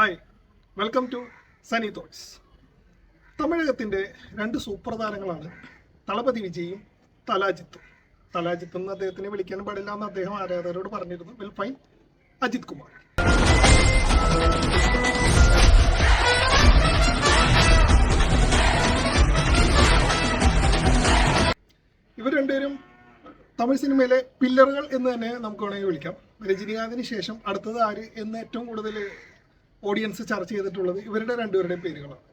Hi welcome to Sunny thoughts തമിഴകത്തിന്റെ രണ്ട് super താരങ്ങളാണ് തളപതി വിജയും തലാജിത്തും. തലാജിത്ത് എന്ന് അദ്ദേഹത്തിനെ വിളിക്കാൻ പാടില്ല എന്ന് അദ്ദേഹം ആരാധകരോട് പറഞ്ഞിരുന്നു. Well fine Ajith Kumar. ഇവർ രണ്ടുപേരും തമിഴ് സിനിമയിലെ പില്ലറുകൾ എന്ന് തന്നെ നമുക്ക് വേണമെങ്കിൽ വിളിക്കാം. രജനീകാന്തിന് ശേഷം അടുത്തത് ആര് എന്ന് ഏറ്റവും കൂടുതൽ ഓഡിയൻസ് ചർച്ച ചെയ്തിട്ടുള്ളത് ഇവരുടെ രണ്ടുപേരുടെയും പേരുകളാണ്.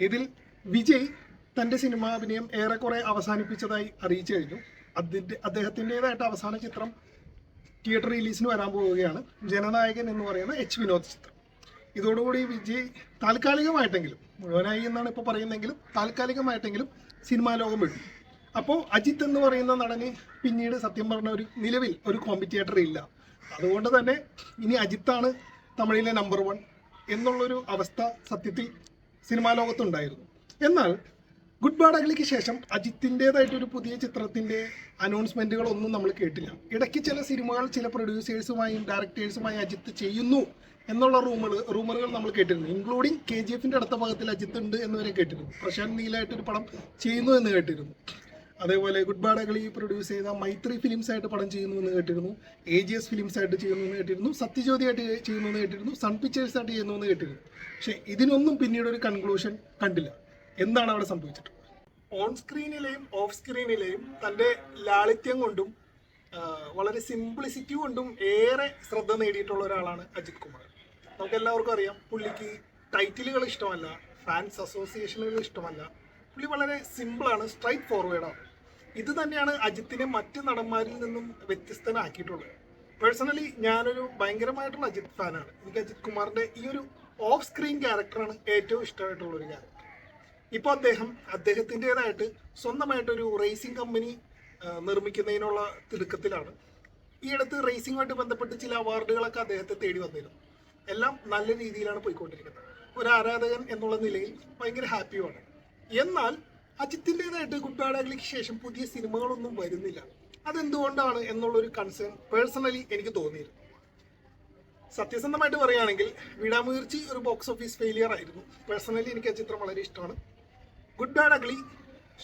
ഇതിൽ വിജയ് തന്റെ സിനിമാ അഭിനയം ഏറെക്കുറെ അവസാനിപ്പിച്ചതായി അറിയിച്ചു കഴിഞ്ഞു. അതിന്റെ അദ്ദേഹത്തിന്റെതായിട്ട് അവസാന ചിത്രം തിയേറ്റർ റിലീസിന് വരാൻ പോവുകയാണ്. ജനനായകൻ എന്ന് പറയുന്ന എച്ച് വിനോദ് ചിത്രം. ഇതോടുകൂടി വിജയ് താൽക്കാലികമായിട്ടെങ്കിലും മുഴുവനായി എന്നാണ് ഇപ്പോൾ പറയുന്നതെങ്കിലും താൽക്കാലികമായിട്ടെങ്കിലും സിനിമാ ലോകം വിടും അപ്പോൾ അജിത്ത് എന്ന് പറയുന്ന നടന് പിന്നീട് സത്യം പറഞ്ഞ ഒരു നിലവിൽ ഒരു കോമ്പറ്റേറ്റർ ഇല്ല. അതുകൊണ്ട് തന്നെ ഇനി അജിത്താണ് തമിഴിലെ നമ്പർ വൺ എന്നുള്ളൊരു അവസ്ഥ സത്യത്തിൽ സിനിമാ ലോകത്തുണ്ടായിരുന്നു. എന്നാൽ ഗുഡ് ബാഡ് അഗ്ലിക്ക് ശേഷം അജിത്തിന്റെതായിട്ടൊരു പുതിയ ചിത്രത്തിന്റെ അനൗൺസ്മെന്റുകളൊന്നും നമ്മൾ കേട്ടില്ല. ഇടയ്ക്ക് ചില സിനിമകൾ ചില പ്രൊഡ്യൂസേഴ്സുമായും ഡയറക്ടേഴ്സുമായി അജിത്ത് ചെയ്യുന്നു എന്നുള്ള റൂമർ റൂമറുകൾ നമ്മൾ കേട്ടിരുന്നു. ഇൻക്ലൂഡിങ് കെ ജി എഫിന്റെ അടുത്ത ഭാഗത്തിൽ അജിത്ത് ഉണ്ട് എന്ന് വരെ കേട്ടിരുന്നു. പ്രശാന്ത് നീലായിട്ടൊരു പടം ചെയ്യുന്നു എന്ന് കേട്ടിരുന്നു. അതേപോലെ ഗുഡ് ബാഡ് പ്രൊഡ്യൂസ് ചെയ്ത മൈത്രി ഫിലിംസ് ആയിട്ട് പടം ചെയ്യുന്നു എന്ന് കേട്ടിരുന്നു. എ ജി എസ് ഫിലിംസ് ആയിട്ട് ചെയ്യുന്നു എന്ന് കേട്ടിരുന്നു. സത്യജ്യോതി ആയിട്ട് ചെയ്യുന്നു എന്ന് കേട്ടിരുന്നു. സൺ പിക്ചേഴ്സ് ആയിട്ട് ചെയ്യുന്നു എന്ന് കേട്ടിരുന്നു. പക്ഷേ ഇതിനൊന്നും പിന്നീട് ഒരു കൺക്ലൂഷൻ കണ്ടില്ല. എന്താണ് അവിടെ സംഭവിച്ചിട്ടുള്ളത്? ഓൺ സ്ക്രീനിലെയും ഓഫ് സ്ക്രീനിലെയും തന്റെ ലാളിത്യം കൊണ്ടും വളരെ സിംപ്ലിസിറ്റി കൊണ്ടും ഏറെ ശ്രദ്ധ നേടിയിട്ടുള്ള ഒരാളാണ് അജിത് കുമാർ. നമുക്ക് എല്ലാവർക്കും അറിയാം പുള്ളിക്ക് ടൈറ്റിലുകൾ ഇഷ്ടമല്ല ഫാൻസ് അസോസിയേഷനുകൾ ഇഷ്ടമല്ല. പുള്ളി വളരെ സിമ്പിളാണ് സ്ട്രൈറ്റ് ഫോർവേഡാണ് ഇത് തന്നെയാണ് അജിത്തിനെ മറ്റു നടന്മാരിൽ നിന്നും വ്യത്യസ്തനാക്കിയിട്ടുള്ളത്. പേഴ്സണലി ഞാനൊരു ഭയങ്കരമായിട്ടുള്ള അജിത് ഫാനാണ്. എനിക്ക് അജിത് കുമാറിന്റെ ഈ ഒരു ഓഫ് സ്ക്രീൻ ക്യാരക്ടറാണ് ഏറ്റവും ഇഷ്ടമായിട്ടുള്ള ഒരു ക്യാരക്ടർ ഇപ്പോൾ അദ്ദേഹം അദ്ദേഹത്തിന്റെതായിട്ട് സ്വന്തമായിട്ടൊരു റേസിംഗ് കമ്പനി നിർമ്മിക്കുന്നതിനുള്ള തിടുക്കത്തിലാണ്. ഈ അടുത്ത് റേസിംഗുമായിട്ട് ബന്ധപ്പെട്ട് ചില അവാർഡുകളൊക്കെ അദ്ദേഹത്തെ തേടി വന്നിരുന്നു. എല്ലാം നല്ല രീതിയിലാണ് പോയിക്കൊണ്ടിരിക്കുന്നത്. ഒരു ആരാധകൻ എന്നുള്ള നിലയിൽ ഭയങ്കര ഹാപ്പിയുമാണ് എന്നാൽ അജിത്തിന്റെതായിട്ട് ഗുഡ് ശേഷം പുതിയ സിനിമകളൊന്നും വരുന്നില്ല. അതെന്തുകൊണ്ടാണ് എന്നുള്ളൊരു കൺസേൺ പേഴ്സണലി എനിക്ക് തോന്നിയിരുന്നു സത്യസന്ധമായിട്ട് പറയുകയാണെങ്കിൽ വിടാമുയർച്ചി ഒരു ബോക്സ് ഓഫീസ് ഫെയിലിയർ ആയിരുന്നു. പേഴ്സണലി എനിക്ക് ആ ചിത്രം വളരെ ഇഷ്ടമാണ്. ഗുഡ് ബാഡ് അഗ്ലി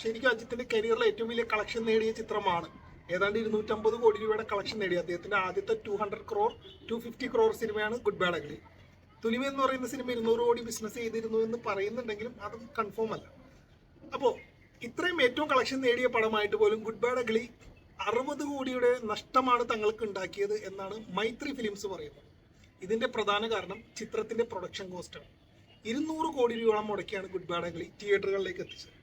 ശരിക്കും അജിത്തിന്റെ കരിയറിലെ ഏറ്റവും വലിയ കളക്ഷൻ നേടിയ ചിത്രമാണ്. ഏതാണ്ട് ഇരുന്നൂറ്റമ്പത് കോടി രൂപയുടെ കളക്ഷൻ നേടി. അദ്ദേഹത്തിന്റെ ആദ്യത്തെ two hundred crore two fifty crore സിനിമയാണ് ഗുഡ് ബാഡ് അഗ്ലി തുലിമ എന്ന് പറയുന്ന സിനിമ ഇരുന്നൂറ് കോടി ബിസിനസ് ചെയ്തിരുന്നു എന്ന് പറയുന്നുണ്ടെങ്കിലും അത് കൺഫേം അല്ല. അപ്പോൾ ഇത്രയും ഏറ്റവും കളക്ഷൻ നേടിയ പടമായിട്ട് പോലും ഗുഡ് ബാഡ് അഗ്ലി അറുപത് കോടിയുടെ നഷ്ടമാണ് തങ്ങൾക്ക് ഉണ്ടാക്കിയത് എന്നാണ് മൈത്രി ഫിലിംസ് പറയുന്നത്. ഇതിന്റെ പ്രധാന കാരണം ചിത്രത്തിന്റെ പ്രൊഡക്ഷൻ കോസ്റ്റാണ് ഇരുന്നൂറ് കോടി രൂപയോളം മുടക്കിയാണ് ഗുഡ് ബാഡ് അഗ്ലി തിയേറ്ററുകളിലേക്ക് എത്തിച്ചത്.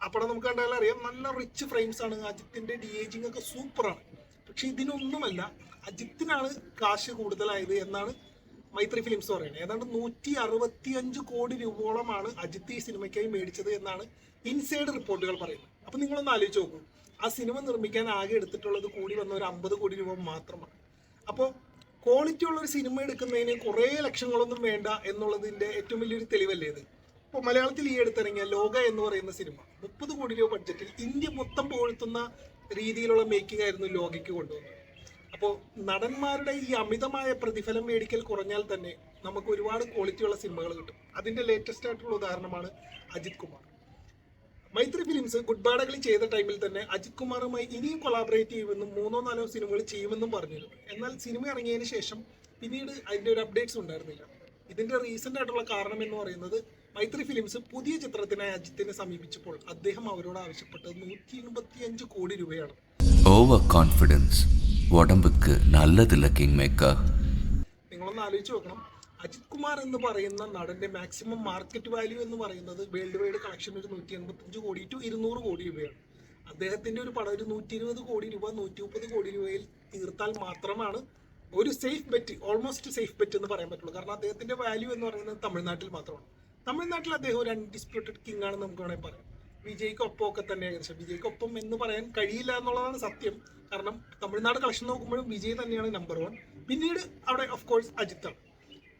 അപ്പോൾ നമുക്ക് കണ്ടാലും അറിയാം നല്ല റിച്ച് ഫ്രെയിംസ് ആണ്. അജിത്തിന്റെ ഡി ഏജിങ് ഒക്കെ സൂപ്പറാണ് പക്ഷെ ഇതിനൊന്നുമല്ല അജിത്തിനാണ് കാശ് കൂടുതലായത് എന്നാണ് മൈത്രി ഫിലിംസ് പറയുന്നത്. ഏതാണ്ട് നൂറ്റി അറുപത്തി അഞ്ച് കോടി രൂപയോളമാണ് അജിത്ത് ഈ സിനിമയ്ക്കായി മേടിച്ചത് എന്നാണ് ഇൻസൈഡ് റിപ്പോർട്ടുകൾ പറയുന്നത്. അപ്പൊ നിങ്ങളൊന്ന് ആലോചിച്ച് നോക്കൂ. ആ സിനിമ നിർമ്മിക്കാൻ ആകെ എടുത്തിട്ടുള്ളത് കൂടി വന്ന ഒരു അമ്പത് കോടി രൂപ മാത്രമാണ്. അപ്പോൾ ക്വാളിറ്റി ഉള്ള ഒരു സിനിമ എടുക്കുന്നതിന് കുറേ ലക്ഷങ്ങളൊന്നും വേണ്ട എന്നുള്ളതിന്റെ ഏറ്റവും വലിയൊരു തെളിവല്ലേ ഇത്? ഇപ്പോൾ മലയാളത്തിൽ ഈ അടുത്തിറങ്ങിയ ലോക എന്ന് പറയുന്ന സിനിമ മുപ്പത് കോടി രൂപ ബഡ്ജറ്റിൽ ഇന്ത്യ മൊത്തം പുകഴ്ത്തുന്ന രീതിയിലുള്ള മേക്കിംഗ് ആയിരുന്നു ലോകയ്ക്ക് കൊണ്ടുവന്നത്. അപ്പോൾ നടന്മാരുടെ ഈ അമിതമായ പ്രതിഫലം മേടിക്കൽ കുറഞ്ഞാൽ തന്നെ നമുക്ക് ഒരുപാട് ക്വാളിറ്റിയുള്ള സിനിമകൾ കിട്ടും. അതിന്റെ ലേറ്റസ്റ്റ് ആയിട്ടുള്ള ഉദാഹരണമാണ് അജിത് കുമാർ. മൈത്രി ഫിലിംസ് ഗുഡ് ബാഡകളി ചെയ്ത ടൈമിൽ തന്നെ അജിത് കുമാറുമായി ഇനിയും കൊളാബറേറ്റ് ചെയ്യുമെന്നും മൂന്നോ നാലോ സിനിമകൾ ചെയ്യുമെന്നും പറഞ്ഞിരുന്നു. എന്നാൽ സിനിമ ഇറങ്ങിയതിന് ശേഷം പിന്നീട് അതിന്റെ ഒരു അപ്ഡേറ്റ്സ് ഉണ്ടായിരുന്നില്ല. ഇതിന്റെ റീസെന്റ് ആയിട്ടുള്ള കാരണം എന്ന് പറയുന്നത് മൈത്രി ഫിലിംസ് പുതിയ ചിത്രത്തിനായി അജിത്തിനെ സമീപിച്ചപ്പോൾ അദ്ദേഹം അവരോട് ആവശ്യപ്പെട്ടത് നൂറ്റി എൺപത്തി അഞ്ച് കോടി രൂപയാണ്. ഓവർ കോൺഫിഡൻസ് ഉടമ്പക്ക് നല്ലതില്ല കിങ് മേക്കർ നിങ്ങളൊന്ന് ആലോചിച്ച് നോക്കണം. അജിത് കുമാർ എന്ന് പറയുന്ന നടന്റെ മാക്സിമം മാർക്കറ്റ് വാല്യൂ എന്ന് പറയുന്നത് വേൾഡ് വൈഡ് കളക്ഷൻ ഒരു നൂറ്റി എൺപത്തഞ്ച് കോടി ടു ഇരുന്നൂറ് കോടി രൂപയാണ്. അദ്ദേഹത്തിന്റെ ഒരു പടം ഒരു നൂറ്റി ഇരുപത് കോടി രൂപ നൂറ്റി മുപ്പത് കോടി രൂപയിൽ തീർത്താൽ മാത്രമാണ് ഒരു safe bet almost safe bet എന്ന് പറയാൻ പറ്റുള്ളൂ. കാരണം അദ്ദേഹത്തിന്റെ വാല്യൂ എന്ന് പറയുന്നത് തമിഴ്നാട്ടിൽ മാത്രമാണ്. തമിഴ്നാട്ടിൽ അദ്ദേഹം ഒരു അൺഡിസ്പ്യൂട്ടഡ് കിങ് ആണെന്ന് നമുക്ക് വേണമെങ്കിൽ പറയാം. വിജയ്ക്കൊപ്പം ഒക്കെ തന്നെ ഏകദേശം വിജയ്ക്കൊപ്പം എന്ന് പറയാൻ കഴിയില്ല എന്നുള്ളതാണ് സത്യം. കാരണം തമിഴ്നാട് കളക്ഷൻ നോക്കുമ്പോഴും വിജയ് തന്നെയാണ് നമ്പർ വൺ പിന്നീട് അവിടെ ഓഫ് കോഴ്സ് അജിത്താണ്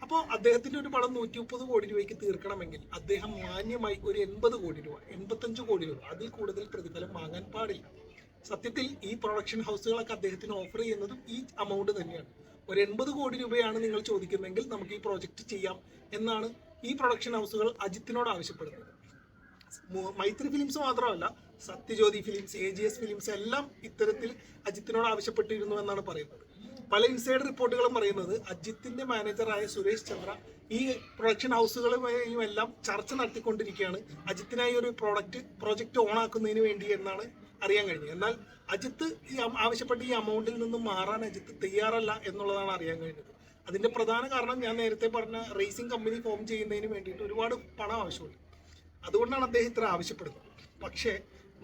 അപ്പോൾ അദ്ദേഹത്തിന്റെ ഒരു പടം നൂറ്റി മുപ്പത് കോടി രൂപയ്ക്ക് തീർക്കണമെങ്കിൽ അദ്ദേഹം മാന്യമായി ഒരു എൺപത് കോടി രൂപ എൺപത്തഞ്ച് കോടി രൂപ അതിൽ കൂടുതൽ പ്രതിഫലം വാങ്ങാൻ പാടില്ല. സത്യത്തിൽ ഈ പ്രൊഡക്ഷൻ ഹൗസുകളൊക്കെ അദ്ദേഹത്തിന് ഓഫർ ചെയ്യുന്നതും ഈ അമൗണ്ട് തന്നെയാണ്. ഒരു എൺപത് കോടി രൂപയാണ് നിങ്ങൾ ചോദിക്കുന്നതെങ്കിൽ നമുക്ക് ഈ പ്രോജക്റ്റ് ചെയ്യാം എന്നാണ് ഈ പ്രൊഡക്ഷൻ ഹൗസുകൾ അജിത്തിനോട് ആവശ്യപ്പെടുന്നത്. മൈത്രി ഫിലിംസ് മാത്രമല്ല Sathyajyothi films A G S films എല്ലാം ഇത്തരത്തിൽ അജിത്തിനോട് ആവശ്യപ്പെട്ടിരുന്നു എന്നാണ് പറയുന്നത്. പല ഇൻസൈഡ് റിപ്പോർട്ടുകളും പറയുന്നത് അജിത്തിന്റെ മാനേജറായ സുരേഷ് ചന്ദ്ര ഈ പ്രൊഡക്ഷൻ ഹൗസുകളുമായും എല്ലാം ചർച്ച നടത്തിക്കൊണ്ടിരിക്കുകയാണ്. അജിത്തിനായി ഒരു പ്രോഡക്റ്റ് പ്രോജക്റ്റ് ഓൺ ആക്കുന്നതിന് വേണ്ടി എന്നാണ് അറിയാൻ കഴിഞ്ഞത്. എന്നാൽ അജിത്ത് ഈ ആവശ്യപ്പെട്ട ഈ അമൗണ്ടിൽ നിന്നും മാറാൻ അജിത്ത് തയ്യാറല്ല എന്നുള്ളതാണ് അറിയാൻ കഴിഞ്ഞത്. അതിന്റെ പ്രധാന കാരണം ഞാൻ നേരത്തെ പറഞ്ഞ റേസിംഗ് കമ്പനി ഫോം ചെയ്യുന്നതിന് വേണ്ടിയിട്ട് ഒരുപാട് പണം ആവശ്യമുണ്ട്. അതുകൊണ്ടാണ് അദ്ദേഹം ഇത്ര ആവശ്യപ്പെടുന്നത്. പക്ഷേ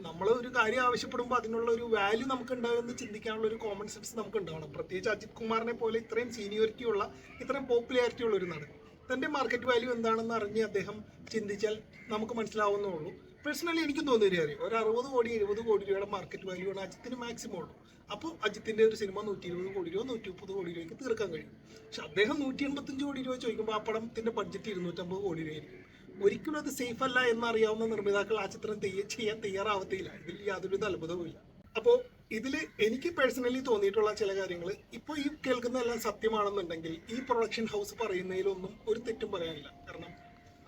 നമ്മൾ ഒരു കാര്യം ആവശ്യപ്പെടുമ്പോൾ അതിനുള്ള ഒരു വാല്യൂ നമുക്ക് ഉണ്ടാകുമെന്ന് ചിന്തിക്കാനുള്ള ഒരു കോമൺ സെൻസ് നമുക്ക് ഉണ്ടാവണം പ്രത്യേകിച്ച് അജിത് കുമാറിനെ പോലെ ഇത്രയും സീനിയോറിറ്റി ഉള്ള ഇത്രയും പോപ്പുലാരിറ്റി ഉള്ള ഒരു നടൻ. തന്റെ മാർക്കറ്റ് വാല്യൂ എന്താണെന്ന് അറിഞ്ഞ് അദ്ദേഹം ചിന്തിച്ചാൽ നമുക്ക് മനസ്സിലാവുന്നേ ഉള്ളൂ പേഴ്സണലി എനിക്കും തോന്നിയൊരു കാര്യം. ഒരു അറുപത് കോടി എഴുപത് കോടി രൂപയുടെ മാർക്കറ്റ് വാല്യൂ ആണ് അജിത്തിന് മാക്സിമം ഉള്ളൂ. അപ്പോൾ അജിത്തിന്റെ ഒരു സിനിമ നൂറ്റി ഇരുപത് കോടി രൂപ നൂറ്റി മുപ്പത് കോടി രൂപയ്ക്ക് തീർക്കാൻ കഴിയും. പക്ഷെ അദ്ദേഹം നൂറ്റി എൺപത്തഞ്ച് കോടി രൂപ ചോദിക്കുമ്പോൾ ആ പടത്തിന്റെ ബഡ്ജറ്റ് ഇരുന്നൂറ്റമ്പത് കോടി രൂപയായിരിക്കും. ഒരിക്കലും അത് സേഫ് അല്ല എന്നറിയാവുന്ന നിർമ്മാതാക്കൾ ആ ചിത്രം ചെയ്യാൻ തയ്യാറാവത്തില്ല. ഇതിൽ യാതൊരു അത്ഭുതവുമില്ല. അപ്പോൾ ഇതിൽ എനിക്ക് പേഴ്സണലി തോന്നിയിട്ടുള്ള ചില കാര്യങ്ങൾ ഇപ്പോൾ ഈ കേൾക്കുന്നതെല്ലാം സത്യമാണെന്നുണ്ടെങ്കിൽ ഈ പ്രൊഡക്ഷൻ ഹൗസ് പറയുന്നതിലൊന്നും ഒരു തെറ്റും പറയാനില്ല. കാരണം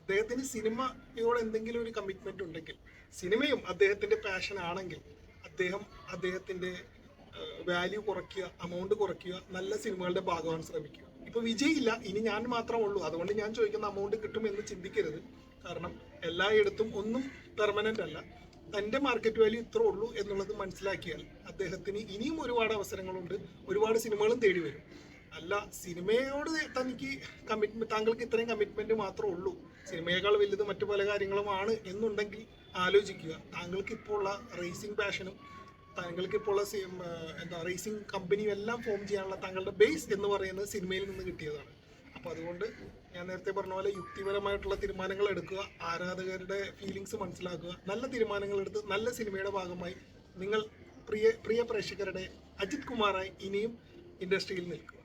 അദ്ദേഹത്തിന് സിനിമയോട് എന്തെങ്കിലും ഒരു കമ്മിറ്റ്മെന്റ് ഉണ്ടെങ്കിൽ സിനിമയും അദ്ദേഹത്തിന്റെ പാഷൻ ആണെങ്കിൽ അദ്ദേഹം അദ്ദേഹത്തിന്റെ വാല്യൂ കുറയ്ക്കുക അമൗണ്ട് കുറയ്ക്കുക നല്ല സിനിമകളുടെ ഭാഗമാണ് ശ്രമിക്കുക. ഇപ്പൊ വിജയില്ല ഇനി ഞാൻ മാത്രമേ ഉള്ളൂ. അതുകൊണ്ട് ഞാൻ ചോദിക്കുന്ന അമൗണ്ട് കിട്ടും എന്ന് ചിന്തിക്കരുത്. കാരണം എല്ലായിടത്തും ഒന്നും പെർമനന്റ് അല്ല. തന്റെ മാർക്കറ്റ് വാല്യൂ ഇത്ര ഉള്ളൂ എന്നുള്ളത് മനസ്സിലാക്കിയാൽ അദ്ദേഹത്തിന് ഇനിയും ഒരുപാട് അവസരങ്ങളുണ്ട്. ഒരുപാട് സിനിമകളും തേടി വരും. അല്ല സിനിമയോട് തനിക്ക് കമ്മിറ്റ്മെന്റ് താങ്കൾക്ക് ഇത്രയും കമ്മിറ്റ്മെന്റ് മാത്രമേ ഉള്ളൂ. സിനിമയേക്കാൾ വലുത് മറ്റു പല കാര്യങ്ങളുമാണ് എന്നുണ്ടെങ്കിൽ ആലോചിക്കുക. താങ്കൾക്ക് ഇപ്പോൾ ഉള്ള റേസിംഗ് പാഷനും താങ്കൾക്ക് ഇപ്പോൾ ഉള്ള എന്താ റേസിംഗ് കമ്പനിയും എല്ലാം ഫോം ചെയ്യാനുള്ള താങ്കളുടെ ബേസ് എന്ന് പറയുന്നത് സിനിമയിൽ നിന്ന് കിട്ടിയതാണ്. അപ്പൊ അതുകൊണ്ട് ഞാൻ നേരത്തെ പറഞ്ഞ പോലെ യുക്തിപരമായിട്ടുള്ള തീരുമാനങ്ങൾ എടുക്കുക ആരാധകരുടെ ഫീലിങ്സ് മനസ്സിലാക്കുക നല്ല തീരുമാനങ്ങൾ എടുത്ത് നല്ല സിനിമയുടെ ഭാഗമായി നിങ്ങൾ പ്രിയ പ്രിയ പ്രേക്ഷകരുടെ അജിത് കുമാറായി ഇനിയും ഇൻഡസ്ട്രിയിൽ നിൽക്കുക